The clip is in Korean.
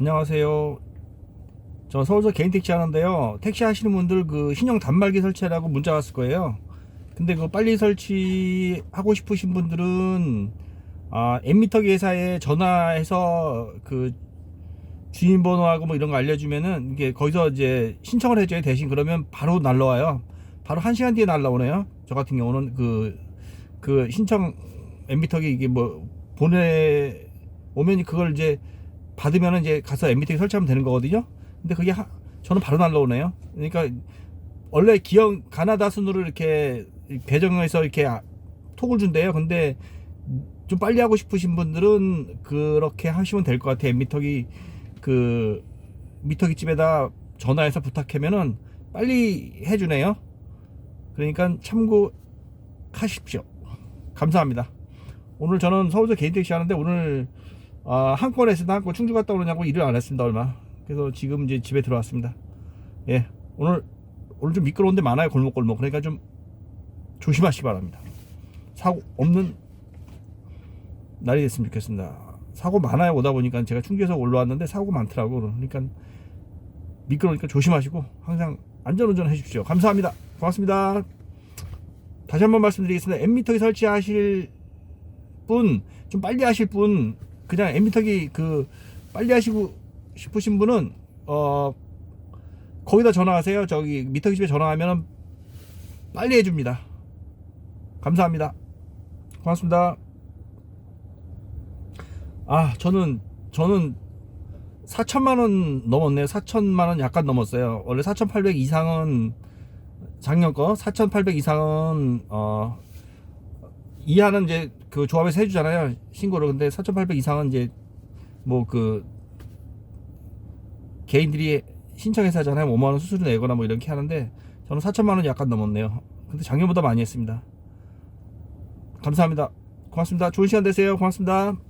안녕하세요. 저 서울서 개인 택시 하는데요. 택시 하시는 분들 그 신형 단말기 설치하라고 문자 왔을 거예요. 근데 그 빨리 설치하고 싶으신 분들은 아, 엠미터 회사에 전화해서 그 주인번호하고 뭐 이런 거 알려주면은 이게 거기서 이제 신청을 해줘요. 대신 그러면 바로 날라와요. 바로 한 시간 뒤에 날라오네요. 저 같은 경우는 그, 그 신청 엠미터기 이게 뭐 보내 오면 그걸 이제 받으면 이제 가서 엠미터기 설치하면 되는 거거든요. 근데 그게 하, 저는 바로 날라오네요. 그러니까 원래 기형 가나다 순으로 이렇게 배정해서 이렇게 아- 톡을 준대요. 근데 좀 빨리 하고 싶으신 분들은 그렇게 하시면 될 것 같아요. 미터기 그 미터기 집에다 전화해서 부탁하면은 빨리 해주네요. 그러니까 참고하십시오. 감사합니다. 오늘 저는 서울서 개인 택시 하는데 오늘 아, 한 건 했습니다. 한 건 충주 갔다 오느냐고 일을 안 했습니다. 얼마. 그래서 지금 이제 집에 들어왔습니다. 예, 오늘 오늘 좀 미끄러운 데 많아요 골목골목. 그러니까 좀 조심하시기 바랍니다. 사고 없는 날이 됐으면 좋겠습니다. 사고 많아요 오다 보니까 제가 충주에서 올라왔는데 사고 많더라고. 그러니까 미끄러우니까 조심하시고 항상 안전운전 해주십시오. 감사합니다. 고맙습니다. 다시 한번 말씀드리겠습니다. 엠미터기 설치하실 분, 좀 빨리 하실 분, 그냥 엠미터기 그 빨리 하시고 싶으신 분은 어 거기다 전화하세요. 저기 미터기 집에 전화하면 빨리 해줍니다. 감사합니다. 고맙습니다. 아 저는 저는 4천만 원 넘었네요. 4천만 원 약간 넘었어요. 원래 4,800 이상은 작년 거 4,800 이상은 어 이하는 이제 그 조합에서 해주잖아요. 신고를. 근데 4,800 이상은 이제 뭐 그 개인들이 신청해서 하잖아요. 5만 원 수수료 내거나 뭐 이렇게 하는데 저는 4천만 원 약간 넘었네요. 근데 작년보다 많이 했습니다. 감사합니다. 고맙습니다. 좋은 시간 되세요. 고맙습니다